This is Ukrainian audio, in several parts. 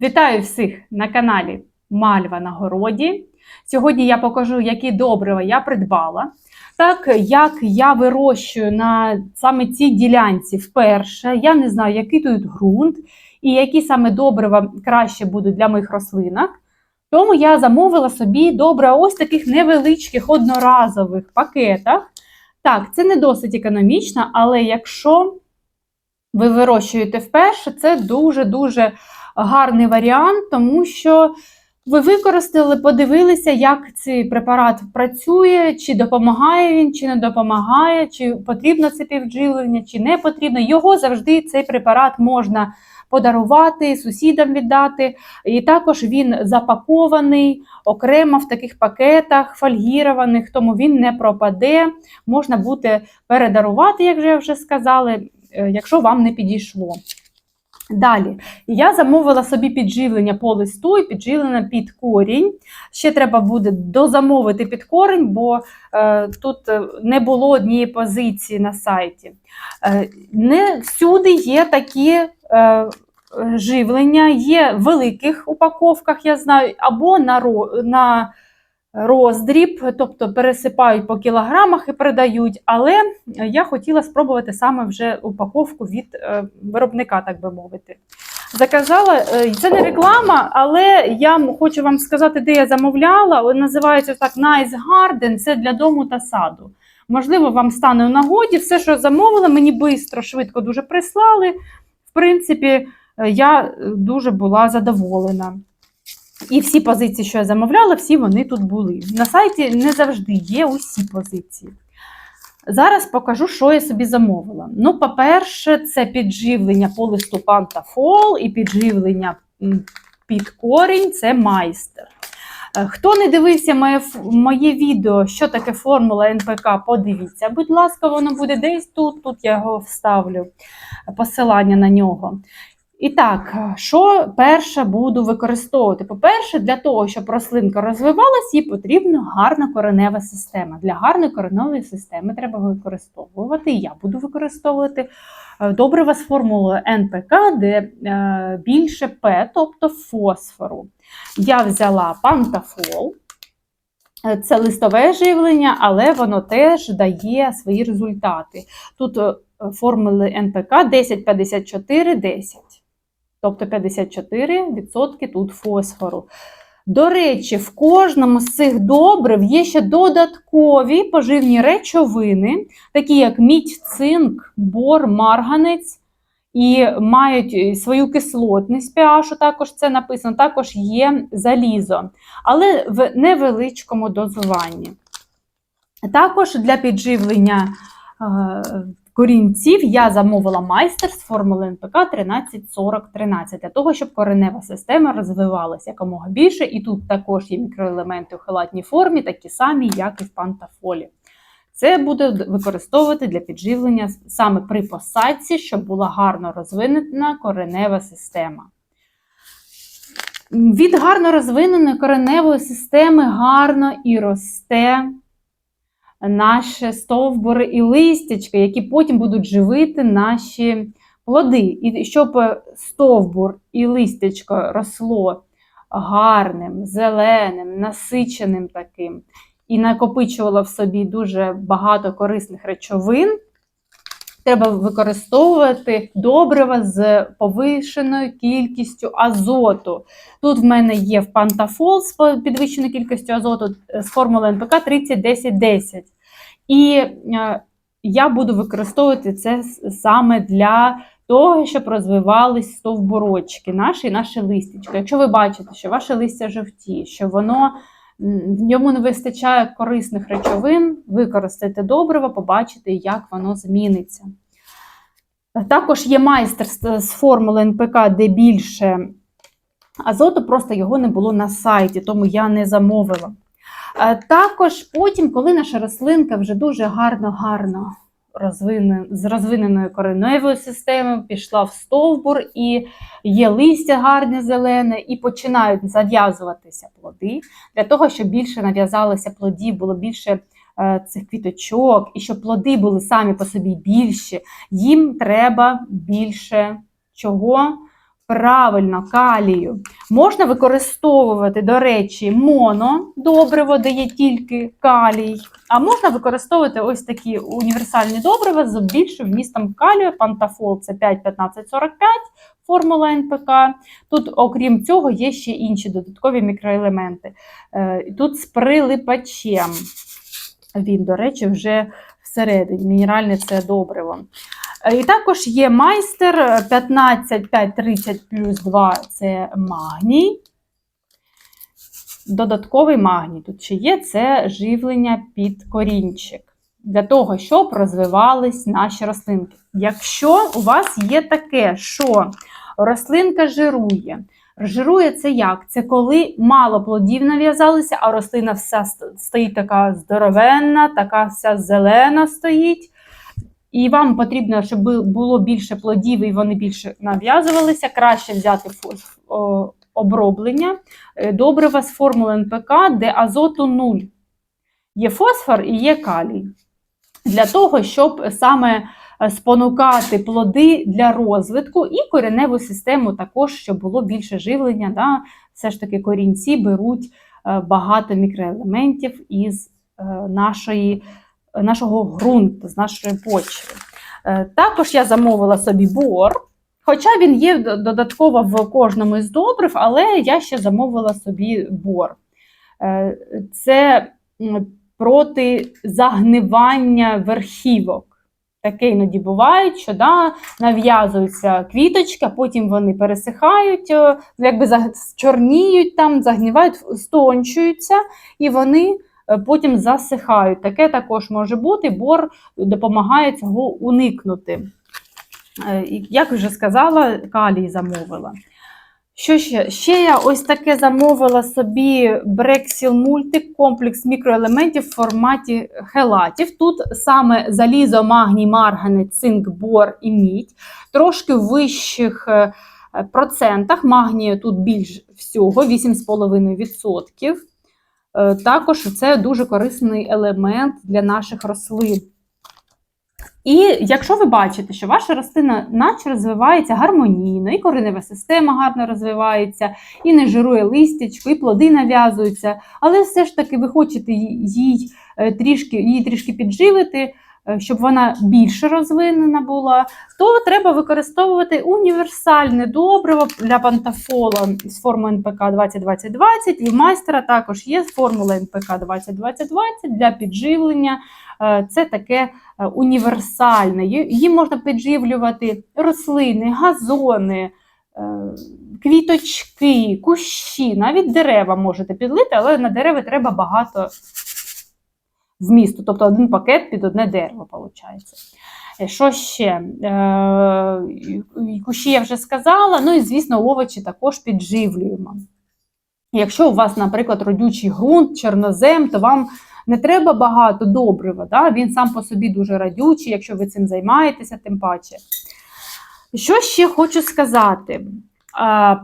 Вітаю всіх на каналі Мальва на городі. Сьогодні я покажу, які добрива я придбала. Так, як я вирощую на саме цій ділянці вперше. Я не знаю, який тут ґрунт і які саме добрива краще будуть для моїх рослинок. Тому я замовила собі добре ось таких невеличких одноразових пакетах. Так, це не досить економічно, але якщо ви вирощуєте вперше, це дуже-дуже гарний варіант, тому що ви використали, подивилися, як цей препарат працює, чи допомагає він, чи не допомагає, чи потрібно це півдживлення, чи не потрібно. Його завжди цей препарат можна подарувати, сусідам віддати. І також він запакований окремо в таких пакетах фольгірованих, тому він не пропаде. Можна буде передарувати, як вже сказали, е, якщо вам не підійшло. Далі, я замовила собі підживлення по листу і підживлення під корінь. Ще треба буде дозамовити під корінь, бо е, тут е, не було однієї позиції на сайті. Е, не всюди є такі е, живлення, є в великих упаковках, я знаю, або на, на роздріб, тобто пересипають по кілограмах і передають. Але я хотіла спробувати саме вже упаковку від е, виробника, так би мовити. Заказала, е, це не реклама, але я хочу вам сказати, де я замовляла. Називається так Nice Garden, це для дому та саду. Можливо, вам стане у нагоді. Все, що замовила, мені швидко, швидко дуже прислали. В принципі, е, я дуже була задоволена. І всі позиції, що я замовляла, всі вони тут були. На сайті не завжди є усі позиції. Зараз покажу, що я собі замовила. Ну, по-перше, це підживлення по листу Пантафол і підживлення під корінь це майстер. Е, Хто не дивився моє, моє відео, що таке формула НПК, подивіться. Будь ласка, воно буде десь тут, тут я його вставлю, посилання на нього. І так, що перше буду використовувати? По-перше, для того, щоб рослинка розвивалась, їй потрібна гарна коренева система. Для гарної кореневої системи треба використовувати, я буду використовувати е, добрива з формулою НПК, де е, більше П, тобто фосфору. Я взяла пантафол. Е, Це листове живлення, але воно теж дає свої результати. Тут формули НПК 10, 54, 10. Тобто 54% тут фосфору. До речі, в кожному з цих добрив є ще додаткові поживні речовини, такі як мідь, цинк, бор, марганець, і мають е, свою кислотність pH, також це написано, також є залізо, але в невеличкому дозуванні. Також для підживлення е, корінців я замовила майстер з формули НПК 134013 для того, щоб коренева система розвивалася якомога більше. І тут також є мікроелементи у халатній формі, такі самі, як і в пантафолі. Це буде використовувати для підживлення саме при посадці, щоб була гарно розвинена коренева система. Від гарно розвиненої кореневої системи гарно і росте наші стовбури і листячки, які потім будуть живити наші плоди. І щоб стовбур і листячко росло гарним, зеленим, насиченим таким, і накопичувало в собі дуже багато корисних речовин, треба використовувати добрива з повишеною кількістю азоту. Тут в мене є в пантафол з підвищеною кількістю азоту з формулою НПК 30-10-10. І е, я буду використовувати це саме для того, щоб розвивались стовбурочки наші і наше листячко. Якщо ви бачите, що ваше листя жовті, що воно в ньому не вистачає корисних речовин, використати добриво, побачите, як воно зміниться. Також є майстер з з формули НПК, де більше азоту, просто його не було на сайті, тому я не замовила. Е, Також потім, коли наша рослинка вже дуже гарно-гарно розвине, з розвиненою кореневою системою, пішла в стовбур і є листя гарне зелене, і починають зав'язуватися плоди для того, щоб більше нав'язалося плодів, було більше е, цих квіточок, і щоб плоди були самі по собі більші, їм треба більше чого? Правильно, калію. Можна використовувати, до речі, моно добриво, де є тільки калій. А можна використовувати ось такі універсальні добрива з більшим вмістом калію. Пантафол це 5-15-45, формула НПК. Тут, окрім цього, є ще інші додаткові мікроелементи. Е, Тут з прилипачем. Він, до речі, вже всередині. Мінеральне це добриво. Е, І також є майстер 15, 5, 30 плюс 2 це магній. Додатковий магній тут ще є це живлення під корінчик. Для того, щоб розвивались наші рослинки. Якщо у вас є таке, що рослинка жирує, жирує це як? Це коли мало плодів нав'язалися, а рослина вся стоїть така здоровенна, така вся зелена стоїть. І вам потрібно, щоб було більше плодів і вони більше нав'язувалися, краще взяти оброблення е, добрива з формули НПК, де азоту 0. Є фосфор і є калій. Для того, щоб саме е, спонукати плоди для розвитку і кореневу систему також, щоб було більше живлення. Да? Все ж таки корінці беруть е, багато мікроелементів із нашої, нашого ґрунту, з нашої почви. Е, Також я замовила собі бор. Хоча він є додатково в кожному із добрив, але я ще замовила собі бор. Е, Це проти загнивання верхівок. Таке іноді бувають, що да, нав'язуються квіточки, а потім вони пересихають, е, якби чорніють там, загнівають, стончуються, і вони потім засихають. Таке також може бути, бор допомагає цього уникнути. Е, Як вже сказала, калій замовила. Що ще? Ще я ось таке замовила собі Brexil Multi комплекс мікроелементів в форматі хелатів. Тут саме залізо, магній, марганець, цинк, бор і мідь. Трошки в вищих е, процентах. Магнію тут більш всього 8,5%. Е, Також це дуже корисний елемент для наших рослин. І якщо ви бачите, що ваша рослина наче розвивається гармонійно, і коренева система гарно розвивається, і не жирує листячко, і плоди нав'язуються, але все ж таки ви хочете їй е, трішки, її трішки підживити, щоб вона більше розвинена була, то треба використовувати універсальне добриво для пантафола з формою НПК 202020. І в майстера також є формула НПК 202020 для підживлення. Е, Це таке е, універсальне. Ї- Їм можна підживлювати рослини, газони, е, квіточки, кущі, навіть дерева можете підлити, але на дерева треба багато вмісту. Тобто один пакет під одне дерево, виходить. Що ще? Е, Кущі я вже сказала. Ну і, звісно, овочі також підживлюємо. Якщо у вас, наприклад, родючий ґрунт, чорнозем, то вам не треба багато добрива. Да? Він сам по собі дуже радючий, якщо ви цим займаєтеся, тим паче. Що ще хочу сказати?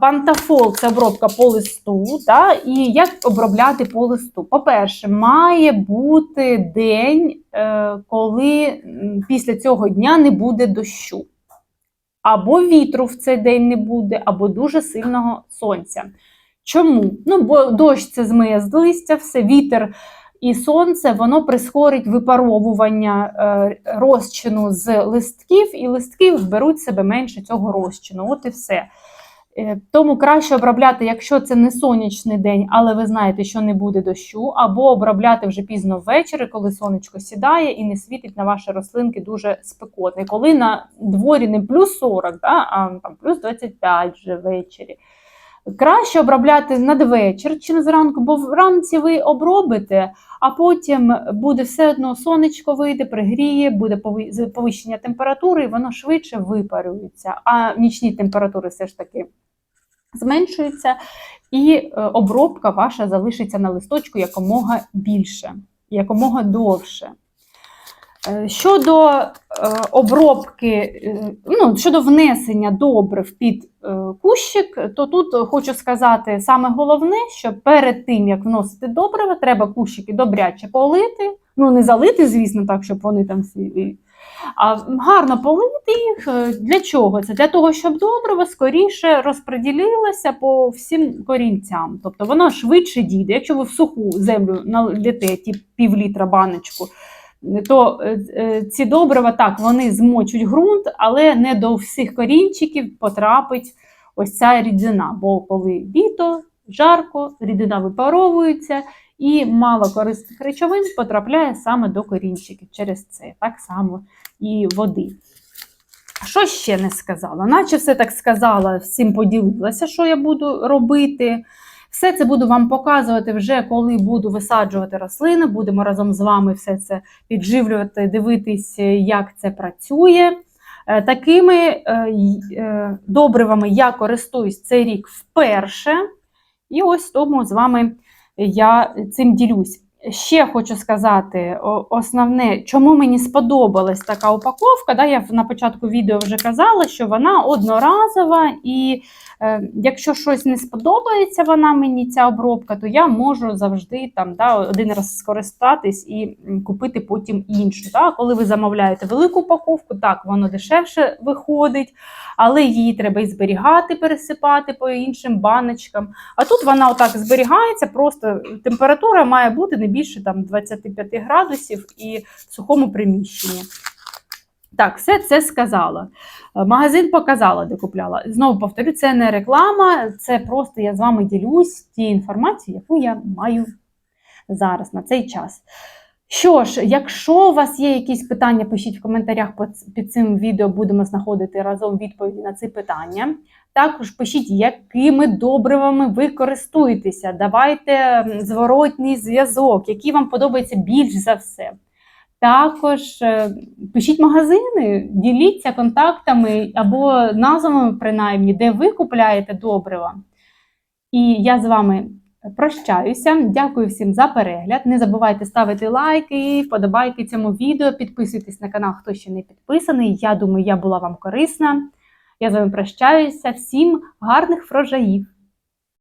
Пантафол це обробка по листу. Да? І як обробляти по листу? По-перше, має бути день, е, коли після цього дня не буде дощу. Або вітру в цей день не буде, або дуже сильного сонця. Чому? Ну, бо дощ це змиє з листя, все, вітер і сонце воно прискорить випаровування е, розчину з листків, і листки вберуть себе менше цього розчину. От і все. Е, Тому краще обробляти, якщо це не сонячний день, але ви знаєте, що не буде дощу, або обробляти вже пізно ввечері, коли сонечко сідає і не світить на ваші рослинки дуже спекотно. І Коли на дворі не плюс 40, да, а там плюс 25 вже ввечері. Краще обробляти надвечір, чим зранку, бо вранці ви обробите, а потім буде все одно сонечко вийде, пригріє, буде повищення температури, і воно швидше випарюється. А нічні температури все ж таки зменшуються, і е, обробка ваша залишиться на листочку якомога більше, якомога довше. Е, Щодо е, обробки, е, ну, щодо внесення добрив під кущик, то тут хочу сказати саме головне, що перед тим, як вносити добрива, треба кущики добряче полити. Ну, не залити, звісно, так, щоб вони там всі А гарно полити їх. Для чого? Це для того, щоб добриво скоріше розподілилося по всім корінцям. Тобто воно швидше дійде. Якщо ви в суху землю наліте ті пів літра баночку, то е, е, ці добрива так, вони змочуть ґрунт, але не до всіх корінчиків потрапить ось ця рідина. Бо коли літо, жарко, рідина випаровується, і мало корисних речовин потрапляє саме до корінчиків через це, так само і води. Що ще не сказала? Наче все так сказала, всім поділилася, що я буду робити. Все це буду вам показувати вже, коли буду висаджувати рослини. Будемо разом з вами все це підживлювати, дивитись, як це працює. Е, Такими е, е, добривами я користуюсь цей рік вперше. І ось тому з вами я цим ділюсь. Ще хочу сказати основне, чому мені сподобалась така упаковка. Да, я на початку відео вже казала, що вона одноразова, і якщо щось не сподобається вона мені, ця обробка, то я можу завжди там да, один раз скористатись і купити потім іншу. Да. Коли ви замовляєте велику упаковку, так воно дешевше виходить, але її треба і зберігати, пересипати по іншим баночкам. А тут вона отак зберігається, просто температура має бути не більше там, 25 градусів і в сухому приміщенні. Так, все це сказала. Е, Магазин показала, де купляла. Знову повторю, це не реклама, це просто я з вами ділюсь тією інформацією, яку я маю зараз на цей час. Що ж, якщо у вас є якісь питання, пишіть в коментарях під- цим відео, будемо знаходити разом відповіді на ці питання. Також пишіть, якими добривами ви користуєтеся. Давайте зворотній зв'язок, який вам подобається більш за все. Також е, пишіть магазини, діліться контактами або назвами, принаймні, де ви купляєте добрива. І я з вами прощаюся. Дякую всім за перегляд. Не забувайте ставити лайки, вподобайки цьому відео, підписуйтесь на канал, хто ще не підписаний. Я думаю, я була вам корисна. Я з вами прощаюся. Всім гарних врожаїв!